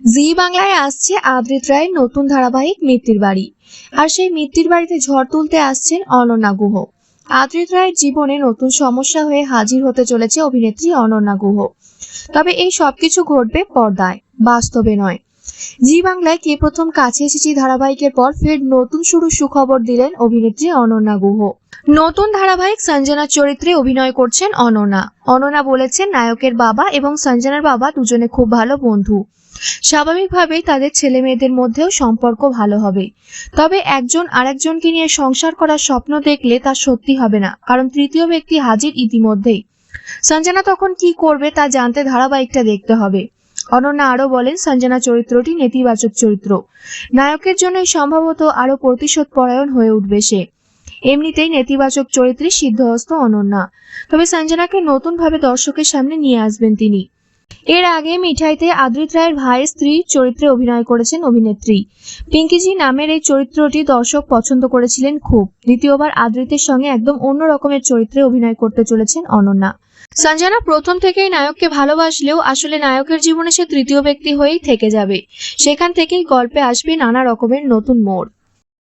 জি বাংলায় আসছে আবৃত রায়ের নতুন ধারাবাহিক মৃত্যুর বাড়ি। আর সেই মৃত্যুর বাড়িতে ঝড় তুলতে আসছেন অনন্যা গুহ। আদৃত রায়ের জীবনে নতুন সমস্যা হয়ে হাজির হতে চলেছে অভিনেত্রী অনন্যা গুহ। তবে এই সবকিছু ঘটবে পর্দায়, বাস্তবে নয়। জি বাংলায় কে প্রথম কাছে এসেছি ধারাবাহিকের পর ফের নতুন শুরু সুখবর দিলেন অভিনেত্রী অনন্যা গুহ। নতুন ধারাবাহিক সঞ্জনার চরিত্রে অভিনয় করছেন অননা অননা বলেছেন, নায়কের বাবা এবং সঞ্জনার বাবা দুজনে খুব ভালো বন্ধু। স্বাভাবিকভাবেই তাদের ছেলে মেয়েদের মধ্যেও সম্পর্ক ভালো হবে। তবে একজন আরেকজনকে নিয়ে সংসার করার স্বপ্ন দেখলে তা সত্যি হবে না, কারণ তৃতীয় ব্যক্তি হাজির ইতিমধ্যেই। সঞ্জনা তখন কি করবে তা জানতে ধারাবাহিকটা দেখতে হবে। অনন্যা আরও বলেন, সঞ্জনা চরিত্রটি নেতিবাচক চরিত্র। নায়কের জন্যই সম্ভবত আরও প্রতিশোধ পরায়ণ হয়ে উঠবে সে। এমনিতেই নেতিবাচক চরিত্রে সিদ্ধহস্ত অনন্যা। তবে সঞ্জনাকে নতুনভাবে দর্শকের সামনে নিয়ে আসবেন তিনি। এর আগে মিঠাইতে আদ্রিত রায়ের ভাইয়ের স্ত্রী চরিত্রে অভিনয় করেছেন অভিনেত্রী। পিঙ্কিজি নামের এই চরিত্রটি দর্শক পছন্দ করেছিলেন খুব। দ্বিতীয়বার আদ্রিতের সঙ্গে একদম অন্য রকমের চরিত্রে অভিনয় করতে চলেছেন অনন্যা। সঞ্জনা প্রথম থেকেই নায়ককে ভালোবাসলেও আসলে নায়কের জীবনে সে তৃতীয় ব্যক্তি হয়েই থেকে যাবে। সেখান থেকেই গল্পে আসবে নানা রকমের নতুন মোড়।